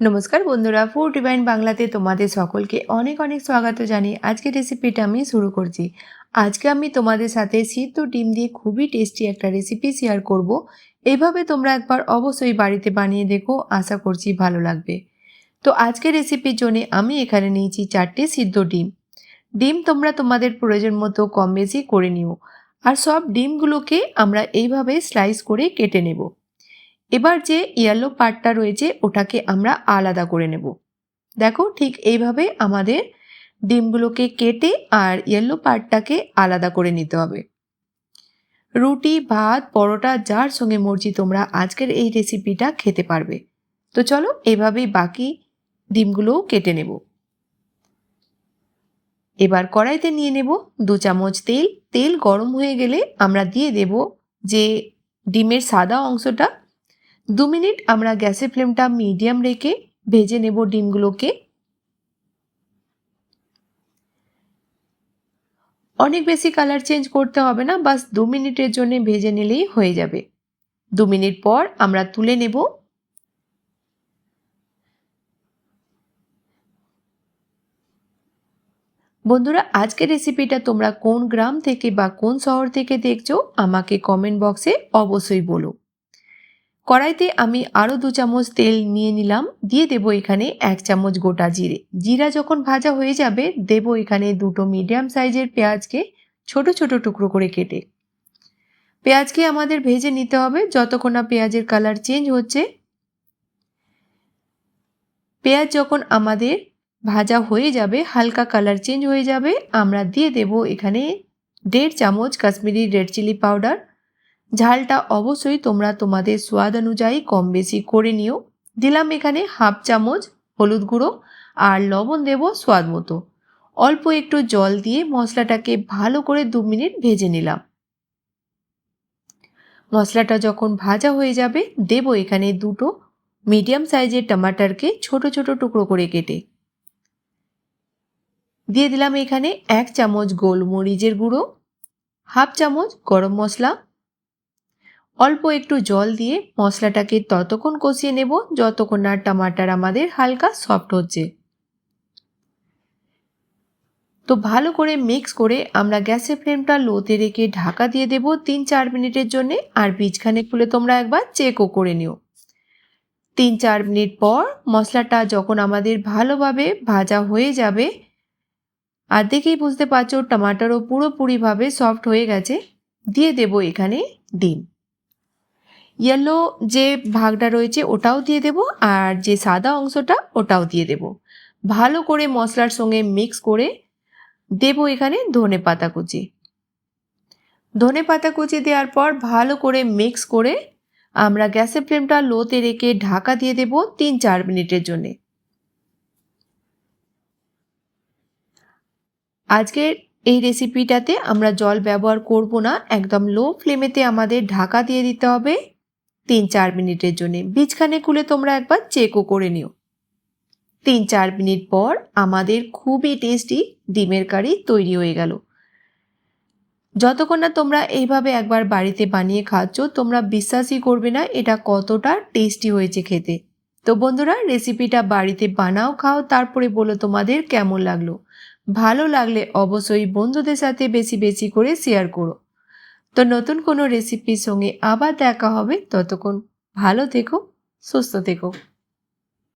নমস্কার বন্ধুরা food divine বাংলাতে তোমাদের সকলকে অনেক অনেক স্বাগত জানিয়ে আজকের রেসিপিটা আমি শুরু করছি। আজকে আমি তোমাদের সাথে সিদ্ধ ডিম দিয়ে খুবই টেস্টি একটা রেসিপি শেয়ার করব। এইভাবে তোমরা একবার অবশ্যই বাড়িতে বানিয়ে দেখো, আশা করছি ভালো লাগবে। তো আজকের রেসিপির জন্য আমি এখানে নিয়েছি চারটে সিদ্ধ ডিম। ডিম তোমরা তোমাদের প্রয়োজন মতো কম বেশি করে নিও। আর সব ডিমগুলোকে আমরা এইভাবে স্লাইস করে কেটে নেব। এবার যে ইয়েলো পার্টটা রয়েছে, ওটাকে আমরা আলাদা করে নেব। দেখো ঠিক এইভাবে আমাদের ডিমগুলোকে কেটে আর ইয়েলো পার্টটাকে আলাদা করে নিতে হবে। রুটি, ভাত, পরোটা, যার সঙ্গে মর্জি তোমরা আজকের এই রেসিপিটা খেতে পারবে। তো চলো এভাবেই বাকি ডিমগুলোও কেটে নেব। এবার কড়াইতে নিয়ে নেব দু চামচ তেল। তেল গরম হয়ে গেলে আমরা দিয়ে দেব যে ডিমের সাদা অংশটা দু মিনিট আমরা গ্যাসের ফ্লেমটা মিডিয়াম রেখে ভেজে নেব ডিমগুলোকে। অনেক বেশি কালার চেঞ্জ করতে হবে না, বাস দু মিনিটের জন্য ভেজে নিলেই হয়ে যাবে। দু মিনিট পর আমরা তুলে নেব। বন্ধুরা, আজকের রেসিপিটা তোমরা কোন গ্রাম থেকে বা কোন শহর থেকে দেখছ, আমাকে কমেন্ট বক্সে অবশ্যই বলো। কড়াইতে আমি আরও দু চামচ তেল নিয়ে নিলাম, দিয়ে দেব এখানে এক চামচ গোটা জিরে। জিরা যখন ভাজা হয়ে যাবে, দেব এখানে দুটো মিডিয়াম সাইজের পেঁয়াজকে ছোট ছোট টুকরো করে কেটে। পেঁয়াজকে আমাদের ভেজে নিতে হবে, যতক্ষণ না পেঁয়াজের কালার চেঞ্জ হচ্ছে। পেঁয়াজ যখন আমাদের ভাজা হয়ে যাবে, হালকা কালার চেঞ্জ হয়ে যাবে, আমরা দিয়ে দেব এখানে দেড় চামচ কাশ্মীরি রেড চিলি পাউডার। ঝালটা অবশ্যই তোমরা তোমাদের স্বাদ অনুযায়ী কম বেশি করে নিও। দিলাম এখানে হাফ চামচ হলুদ গুঁড়ো আর লবণ দেব স্বাদ মতো। অল্প একটু জল দিয়ে মশলাটাকে ভালো করে দু মিনিট ভেজে নিলাম। মশলাটা যখন ভাজা হয়ে যাবে, দেব এখানে দুটো মিডিয়াম সাইজের টমাটারকে ছোট ছোট টুকরো করে কেটে। দিয়ে দিলাম এখানে এক চামচ গোলমরিচের গুঁড়ো, হাফ চামচ গরম মশলা অল্প একটু জল দিয়ে মশলাটাকে ততক্ষণ কষিয়ে নেব, যতক্ষণ না টমাটার আমাদের হালকা সফট হচ্ছে। তো ভালো করে মিক্স করে আমরা গ্যাসের ফ্লেমটা লোতে রেখে ঢাকা দিয়ে দেব তিন চার মিনিটের জন্যে, আর বীজখানে খুলে তোমরা একবার চেকও করে নিও। তিন চার মিনিট পর মশলাটা যখন আমাদের ভালোভাবে ভাজা হয়ে যাবে, আর দেখেই বুঝতে পারছ টমাটারও পুরোপুরিভাবে সফট হয়ে গেছে, দিয়ে দেব এখানে ডিম। ইয়েলো যে ভাগটা রয়েছে ওটাও দিয়ে দেব আর যে সাদা অংশটা ওটাও দিয়ে দেব। ভালো করে মশলার সঙ্গে মিক্স করে দেব এখানে ধনে পাতা কুচি। ধনে পাতা কুচি দেওয়ার পর ভালো করে মিক্স করে আমরা গ্যাসের ফ্লেমটা লোতে রেখে ঢাকা দিয়ে দেব তিন চার মিনিটের জন্যে। আজকের এই রেসিপিটাতে আমরা জল ব্যবহার করব না, একদম লো ফ্লেমেতে আমাদের ঢাকা দিয়ে দিতে হবে। তিন চার মিনিটের জন্য বীজখানে খুলে তোমরা একবার চেকও করে নিও। তিন চার মিনিট পর আমাদের খুবই টেস্টি ডিমের কারি তৈরি হয়ে গেল। যতক্ষণ না তোমরা এইভাবে একবার বাড়িতে বানিয়ে খাচ্ছ, তোমরা বিশ্বাসই করবে না এটা কতটা টেস্টি হয়েছে খেতে। তো বন্ধুরা, রেসিপিটা বাড়িতে বানাও, খাও, তারপরে বলো তোমাদের কেমন লাগল। ভালো লাগলে অবশ্যই বন্ধুদের সাথে বেশি বেশি করে শেয়ার করো। তো নতুন কোনো রেসিপির সঙ্গে আবার দেখা হবে। ততক্ষণ ভালো থেকো সুস্থ থেকো।